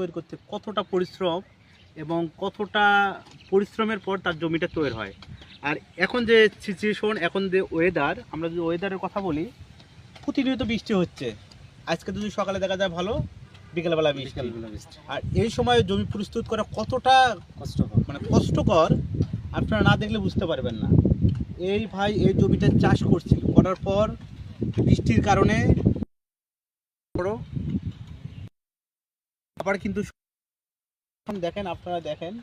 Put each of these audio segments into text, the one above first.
তৈরি করতে কতটা পরিশ্রম এবং কতটা পরিশ্রমের পর তার জমিটা তৈরি হয়। আর এখন যে সিচুয়েশন এখন যে ওয়েদার আমরা যদি ওয়েদারের কথা বলি প্রতিনিয়ত বৃষ্টি হচ্ছে। আজকে যদি সকালে দেখা যায় ভালো বিকেলবেলা বৃষ্টি। আর এই সময় জমি প্রস্তুত করা কতটা কষ্টকর। মানে কষ্টকর আপনারা না দেখলে বুঝতে পারবেন না। এই ভাই এই জমিটা চাষ করছে করার পর বৃষ্টির কারণে বড় আবার কিন্তু দেখেন, আপনারা দেখেন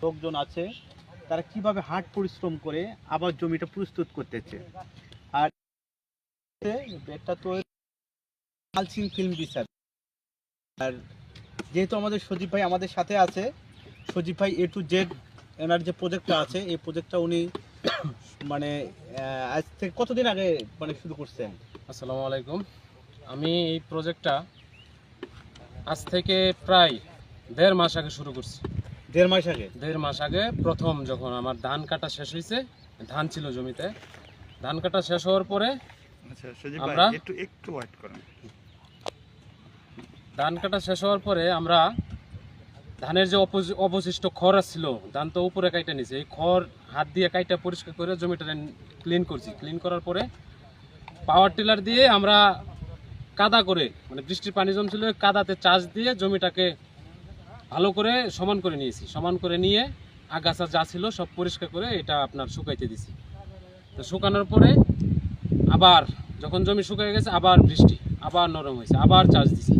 লোকজন আছে, তারা কীভাবে হাট পরিশ্রম করে আবার জমিটা প্রস্তুত করতেছে। আর আর যেহেতু আমাদের সজীব ভাই আমাদের সাথে আছে, সজীব ভাই এ টু জেড এনার যে প্রজেক্টটা আছে, এই প্রজেক্টটা উনি মানে আজ থেকে কতদিন আগে মানে শুরু করছেন? আসসালামু আলাইকুম। আমি এই প্রজেক্টটা আজ থেকে প্রায় দেড় মাস আগে শুরু করছি। দেড় মাস আগে? দেড় মাস আগে প্রথম যখন আমার ধান কাটা শেষ হয়েছে ধান ছিল জমিতে ধান কাটা শেষ হওয়ার পরে আচ্ছা আমরা- একটু একটু ওয়েট করেন। ধান কাটা শেষ হওয়ার পরে আমরা ধানের যে অবশিষ্ট খড় ছিল ধান তো উপরে কাইটা নিছে এই খড় হাত দিয়ে কাইটা পরিষ্কার করে জমিটা ক্লিন করছি। ক্লিন করার পরে পাওয়ার টিলার দিয়ে আমরা কাদা করে মানে বৃষ্টির পানি জমছিল কাদাতে চাষ দিয়ে জমিটাকে ভালো করে সমান করে নিয়েছি। সমান করে নিয়ে আগাছা যা ছিল সব পরিষ্কার করে এটা আপনার শুকাইতে দিছি। তো শুকানোর পরে আবার যখন জমি শুকিয়ে গেছে আবার বৃষ্টি আবার নরম হয়েছে আবার চাষ দিছি।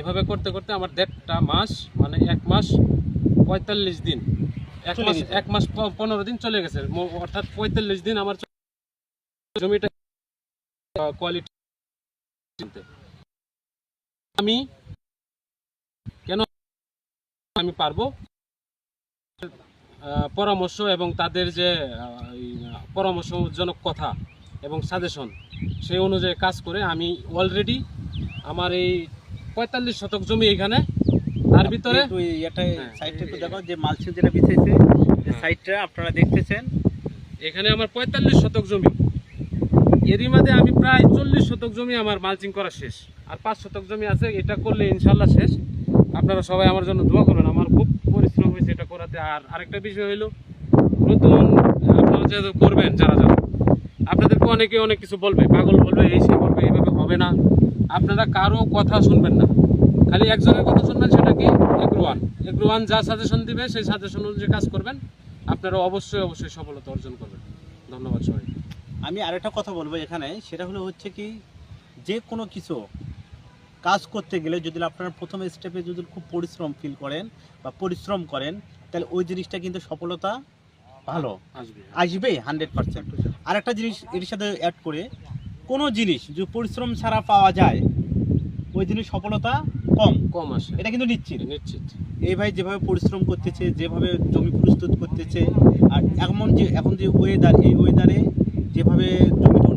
এভাবে করতে করতে আমার দেড়টা মাস মানে এক মাস পঁয়তাল্লিশ দিন এক মাস এক মাস পনেরো দিন চলে গেছে। অর্থাৎ পঁয়তাল্লিশ দিন আমার জমিটা কোয়ালিটি আমি কেন আমি পারব? পরামর্শ এবং তাদের যে পরামর্শজনক কথা এবং সাজেশন সেই অনুযায়ী কাজ করে আমি অলরেডি আমার এই পঁয়তাল্লিশ শতক জমি এখানে তার ভিতরে এটা হ্যাঁ, সাইডটা একটু দেখো যে মালচিং যেটা বিছাইছে যে হ্যাঁ। সাইডটা আপনারা দেখতেছেন। এখানে আমার পঁয়তাল্লিশ শতক জমি। এরই মধ্যে আমি প্রায় চল্লিশ শতক জমি আমার মালচিং করা শেষ। আর পাঁচ শতক জমি আছে, এটা করলে ইনশাল্লাহ শেষ। আপনারা সবাই আমার জন্য দোয়া করবেন, আমার খুব পরিশ্রম হয়েছে এটা করাতে। আর আরেকটা বিষয় হলো নতুন, আপনারা যে করবেন, যারা যারা, আপনাদেরকে অনেকে অনেক কিছু বলবে, পাগল বলবে, এই সে বলবে, এইভাবে হবে না। আপনারা কারও কথা শুনবেন না। খালি একজনের কথা শুনবেন, সেটা কি? এগ্রোয়ান। এগ্রোয়ান যা সাজেশন দিবে, সেই সাজেশন অনুযায়ী কাজ করবেন। আপনারা অবশ্যই অবশ্যই সফলতা অর্জন করবেন। ধন্যবাদ সবাই আমি আরেকটা কথা বলব এখানে সেটা হলো হচ্ছে কি যে কোনো কিছু কাজ করতে গেলে যদি আপনারা প্রথম স্টেপে যদি খুব পরিশ্রম ফিল করেন বা পরিশ্রম করেন তাহলে ওই জিনিসটা কিন্তু সফলতা ভালো। আসবে। হান্ড্রেড পার্সেন্ট আর একটা জিনিস এর সাথে অ্যাড করে কোনো জিনিস যদি পরিশ্রম ছাড়া পাওয়া যায় ওই জিনিস সফলতা কম। কম আসে। এটা কিন্তু নিশ্চিত। নিশ্চিত। এই ভাই যেভাবে পরিশ্রম করতেছে যেভাবে জমি প্রস্তুত করতেছে আর এমন যে এখন যে ওয়েদার এই ওয়েদারে যেভাবে জমিটা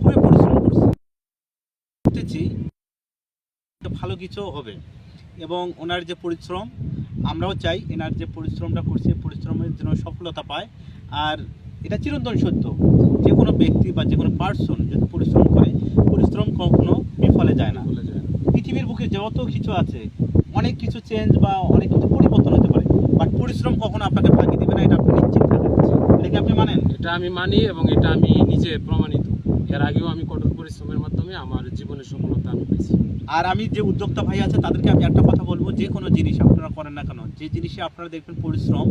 খুবই পরিশ্রম করছে। করতেছি ভালো কিছু হবে। এবং ওনার যে পরিশ্রম আমরাও চাই এনার যে পরিশ্রমটা করছে পরিশ্রমের জন্য সফলতা পায়। আর এটা চিরন্তন সত্য যে কোনো ব্যক্তি বা যে কোনো পার্সন যদি পরিশ্রম করে পরিশ্রম কখনো বিফলে যায় না। পৃথিবীর বুকে যত কিছু আছে অনেক কিছু চেঞ্জ বা অনেক কিছু পরিবর্তন হতে পারে বাট পরিশ্রম কখনো আপনাকে ফাঁকি দিবে না এটা আপনি নিশ্চিত থাকেন এটা কি আপনি মানেন এটা আমি মানি এবং এটা আমি নিজে প্রমাণিত। এর আগেও আমি কঠোর পরিশ্রমের মাধ্যমে আমার জীবনের সফলতা আমি পেয়েছি। আর আমি যে উদ্যোক্তা ভাই আছে, তাদেরকে আমি একটা কথা বলব, যে কোনো জিনিস আপনারা করেন না কেন, যে জিনিসে আপনারা দেখবেন পরিশ্রম